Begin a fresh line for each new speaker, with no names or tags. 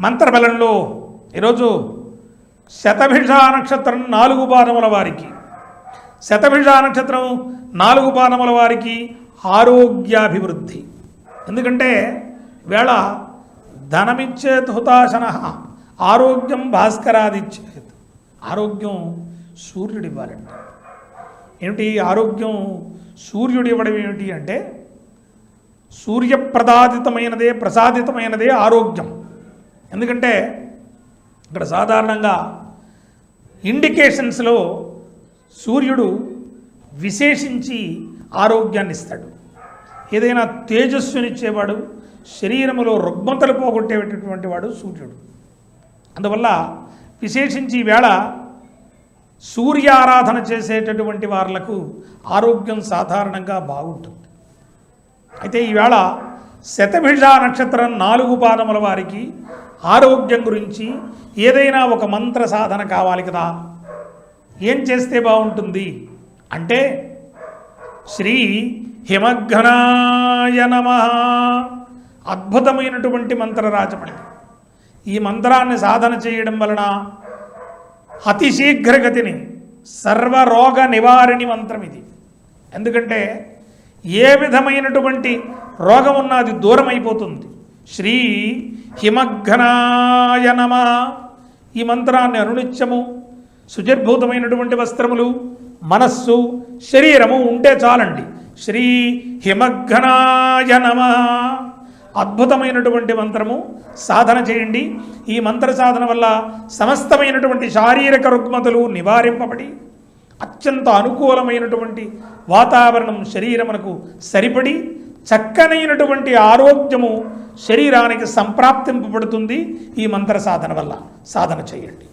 మంత్రబలంలో ఈరోజు శతభిష నక్షత్రం నాలుగు బాణముల వారికి. శతభిష నక్షత్రం నాలుగు బాణముల వారికి ఆరోగ్యాభివృద్ధి. ఎందుకంటే వేళ ధనమిచ్చేత్ హుతాశన ఆరోగ్యం భాస్కరాదిచ్చేత్. ఆరోగ్యం సూర్యుడు ఇవ్వాలంట ఏమిటి ఆరోగ్యం సూర్యుడు ఇవ్వడం ఏమిటి అంటే సూర్యప్రదాదితమైనదే ప్రసాదితమైనదే ఆరోగ్యం. ఎందుకంటే ఇక్కడ సాధారణంగా ఇండికేషన్స్లో సూర్యుడు విశేషించి ఆరోగ్యాన్ని ఇస్తాడు. ఏదైనా తేజస్సునిచ్చేవాడు శరీరములో రుగ్మతలు పోగొట్టేటటువంటి వాడు సూర్యుడు. అందువల్ల విశేషించి ఈవేళ సూర్యారాధన చేసేటటువంటి వాళ్ళకు ఆరోగ్యం సాధారణంగా బాగుంటుంది. అయితే ఈవేళ శతభిష నక్షత్రం నాలుగు పాదముల వారికి ఆరోగ్యం గురించి ఏదైనా ఒక మంత్ర సాధన కావాలి కదా. ఏం చేస్తే బాగుంటుంది? అంటే శ్రీ హిమఘనాయ నమ. అద్భుతమైనటువంటి మంత్రరాజమణి. ఈ మంత్రాన్ని సాధన చేయడం వలన అతి శీఘ్రగతిని సర్వరోగ నివారిణి మంత్రం ఇది. ఎందుకంటే ఏ విధమైనటువంటి రోగం ఉన్నది అది దూరం అయిపోతుంది శ్రీ హిమఘ్నాయ నమ. ఈ మంత్రాన్ని అనునిత్యము సుజర్భూతమైనటువంటి వస్త్రములు మనస్సు శరీరము ఉంటే చాలండి. శ్రీ హిమఘ్నాయ నమ. అద్భుతమైనటువంటి మంత్రము సాధన చేయండి. ఈ మంత్ర సాధన వల్ల సమస్తమైనటువంటి శారీరక రుగ్మతలు నివారింపబడి అత్యంత అనుకూలమైనటువంటి వాతావరణం శరీరమునకు సరిపడి చక్కనైనటువంటి ఆరోగ్యము శరీరానికి సంప్రాప్తింపబడుతుంది ఈ మంత్ర సాధన వల్ల. సాధన చేయండి.